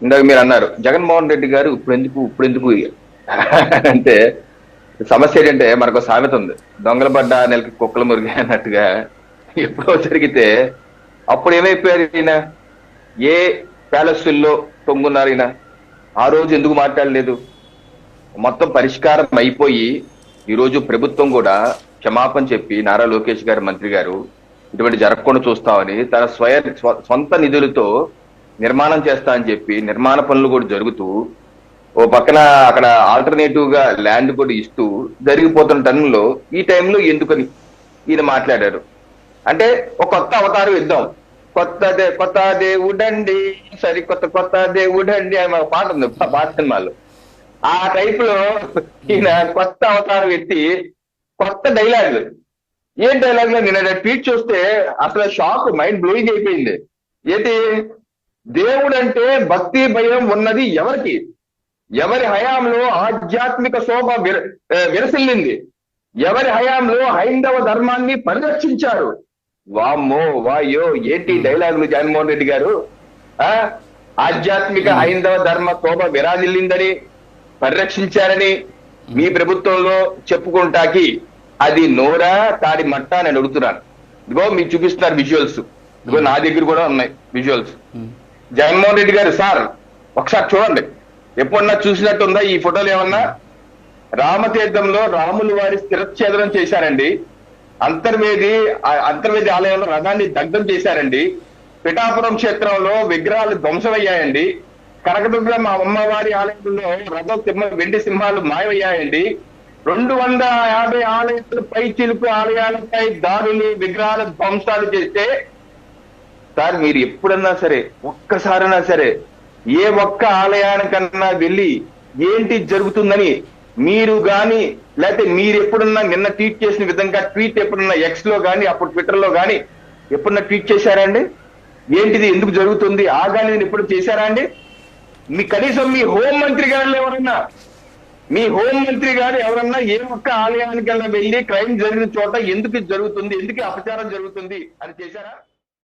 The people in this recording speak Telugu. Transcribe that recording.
ఇందాక మీరు అన్నారు జగన్మోహన్ రెడ్డి గారు ఇప్పుడు ఎందుకు ఇప్పుడు ఎందుకు అంటే సమస్య ఏంటంటే మనకు సామెత ఉంది. దొంగల పడ్డ నెలకి కుక్కలు మురిగి అన్నట్టుగా ఎప్పుడో జరిగితే అప్పుడు ఏమైపోయారు ఈయన? ఏ ప్యాలెస్ల్లో తొంగున్నారు ఈయన? ఆ రోజు ఎందుకు మాట్లాడలేదు? మొత్తం పరిష్కారం అయిపోయి ఈరోజు ప్రభుత్వం కూడా క్షమాపణ చెప్పి నారా లోకేష్ గారు మంత్రి గారు ఇటువంటి జరగకుండా చూస్తామని తన స్వయ స్వ- సొంత నిధులతో నిర్మాణం చేస్తా అని చెప్పి నిర్మాణ పనులు కూడా జరుగుతూ ఓ పక్కన అక్కడ ఆల్టర్నేటివ్గా ల్యాండ్ కూడా ఇస్తూ జరిగిపోతున్న టన్నులో ఈ టైంలో ఎందుకని ఈయన మాట్లాడారు. అంటే ఒక కొత్త అవతారం ఇద్దాం. కొత్త దే కొత్త దేవుడండి సరి కొత్త కొత్త దేవుడండి అని ఒక పాట ఉంది పా- పాత సినిమాలో. ఆ టైప్లో ఈయన కొత్త అవతారం ఎత్తి కొత్త డైలాగ్ ఏం డైలాగ్లో నేను ట్వీట్ చూస్తే అసలు షాక్ మైండ్ బ్లోయింగ్ అయిపోయింది. ఏంటి? దేవుడు అంటే భక్తి భయం ఉన్నది ఎవరికి? ఎవరి హయాంలో ఆధ్యాత్మిక శోభ విరసిల్లింది? ఎవరి హయాంలో హైందవ ధర్మాన్ని పరిరక్షించారు? వామ్మో వాయో ఏంటి డైలాగులు జగన్మోహన్ రెడ్డి గారు? ఆ? ఆధ్యాత్మిక హైందవ ధర్మ శోభ విరాజిల్లిందని పరిరక్షించారని మీ ప్రభుత్వంలో చెప్పుకుంటాకి అది నోరా తాడి మట్ట అని అడుగుతున్నాను. ఇదిగో మీకు చూపిస్తున్నారు విజువల్స్ ఇదిగో నా దగ్గర కూడా ఉన్నాయి విజువల్స్ జగన్మోహన్ రెడ్డి గారు సార్ ఒకసారి చూడండి. ఎప్పుడన్నా చూసినట్టుందా ఈ ఫోటోలు ఏమన్నా? రామతీర్థంలో రాములు వారి స్థిరచ్ఛేదనం చేశారండి. అంతర్వేది అంతర్వేది ఆలయంలో రథాన్ని దగ్ధం చేశారండి. పిఠాపురం క్షేత్రంలో విగ్రహాలు ధ్వంసమయ్యాయండి. కనకదుర్గ మా అమ్మవారి ఆలయంలో రథం సింహ వెండి సింహాలు మాయమయ్యాయండి. రెండు వందల యాభై ఆలయాలు పై చిలుపు ఆలయాలపై దారులు విగ్రహాల ధ్వంసాలు చేస్తే సార్ మీరు ఎప్పుడన్నా సరే ఒక్కసారైనా సరే ఏ ఒక్క ఆలయానికన్నా వెళ్ళి ఏంటి జరుగుతుందని మీరు గాని లేకపోతే మీరు ఎప్పుడన్నా నిన్న ట్వీట్ చేసిన విధంగా ట్వీట్ ఎప్పుడన్నా ఎక్స్లో గాని అప్పుడు ట్విట్టర్లో గాని ఎప్పుడన్నా ట్వీట్ చేశారండి ఏంటిది ఎందుకు జరుగుతుంది? ఆగాలి ఎప్పుడు చేశారా అండి? మీ కనీసం మీ హోం మంత్రి గారు ఎవరన్నా మీ హోం మంత్రి గారు ఎవరన్నా ఏ ఒక్క ఆలయానికన్నా వెళ్ళి క్రైమ్ జరిగిన చోట ఎందుకు జరుగుతుంది ఎందుకు అపచారం జరుగుతుంది అని చేశారా?